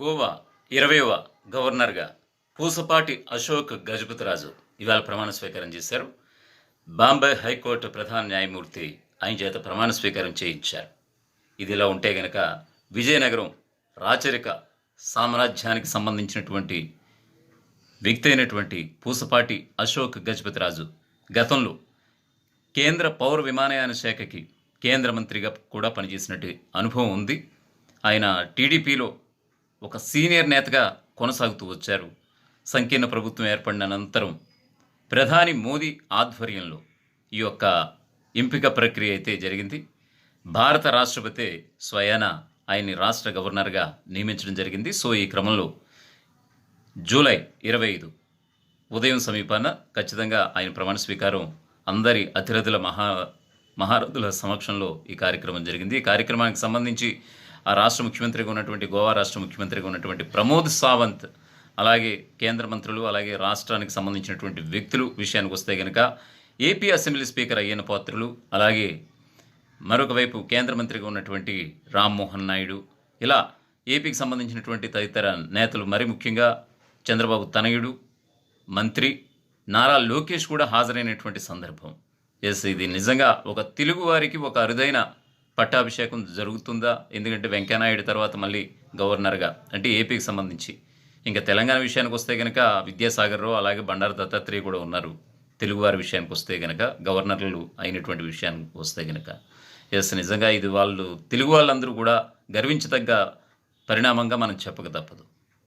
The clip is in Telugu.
గోవా ఇరవైవ గవర్నర్గా పూసపాటి అశోక్ గజపతిరాజు ఇవాళ ప్రమాణ స్వీకారం చేశారు. బాంబే హైకోర్టు ప్రధాన న్యాయమూర్తి ఆయన చేత ప్రమాణ స్వీకారం చేయించారు. ఇదిలా ఉంటే గనక విజయనగరం రాచరిక సామ్రాజ్యానికి సంబంధించినటువంటి వ్యక్తి అయినటువంటి పూసపాటి అశోక్ గజపతిరాజు గతంలో కేంద్ర పౌర విమానయాన శాఖకి కేంద్ర మంత్రిగా కూడా పనిచేసినట్టు అనుభవం ఉంది. ఆయన టీడీపీలో ఒక సీనియర్ నేతగా కొనసాగుతూ వచ్చారు. సంకీర్ణ ప్రభుత్వం ఏర్పడిన అనంతరం ప్రధాని మోదీ ఆధ్వర్యంలో ఈ యొక్క ఎంపిక ప్రక్రియ అయితే జరిగింది. భారత రాష్ట్రపతి స్వయాన ఆయన్ని రాష్ట్ర గవర్నర్గా నియమించడం జరిగింది. సో ఈ క్రమంలో జూలై ఇరవై ఐదు ఉదయం సమీపాన ఖచ్చితంగా ఆయన ప్రమాణ స్వీకారం అందరి అతిరథుల మహా మహారథుల సమక్షంలో ఈ కార్యక్రమం జరిగింది. ఈ కార్యక్రమానికి సంబంధించి ఆ రాష్ట్ర ముఖ్యమంత్రిగా ఉన్నటువంటి గోవా రాష్ట్ర ముఖ్యమంత్రిగా ఉన్నటువంటి ప్రమోద్ సావంత్ అలాగే కేంద్ర మంత్రులు అలాగే రాష్ట్రానికి సంబంధించినటువంటి వ్యక్తులు విషయానికి వస్తే కనుక ఏపీ అసెంబ్లీ స్పీకర్ అయ్యన పాత్రులు అలాగే మరొక వైపు కేంద్ర మంత్రిగా ఉన్నటువంటి రామ్మోహన్ నాయుడు ఇలా ఏపీకి సంబంధించినటువంటి తదితర నేతలు మరి ముఖ్యంగా చంద్రబాబు తనయుడు మంత్రి నారా లోకేష్ కూడా హాజరైనటువంటి సందర్భం. ఎస్ ఇది నిజంగా ఒక తెలుగువారికి ఒక అరుదైన పట్టాభిషేకం జరుగుతుందా? ఎందుకంటే వెంకయ్యనాయుడు తర్వాత మళ్ళీ గవర్నర్గా అంటే ఏపీకి సంబంధించి. ఇంకా తెలంగాణ విషయానికి వస్తే కనుక విద్యాసాగర్రావు అలాగే బండారు దత్తాత్రేయ కూడా ఉన్నారు. తెలుగువారి విషయానికి వస్తే కనుక గవర్నర్లు అయినటువంటి విషయానికి వస్తే కనుక ఎస్ నిజంగా ఇది వాళ్ళు తెలుగు వాళ్ళందరూ కూడా గర్వించదగ్గ పరిణామంగా మనం చెప్పక తప్పదు.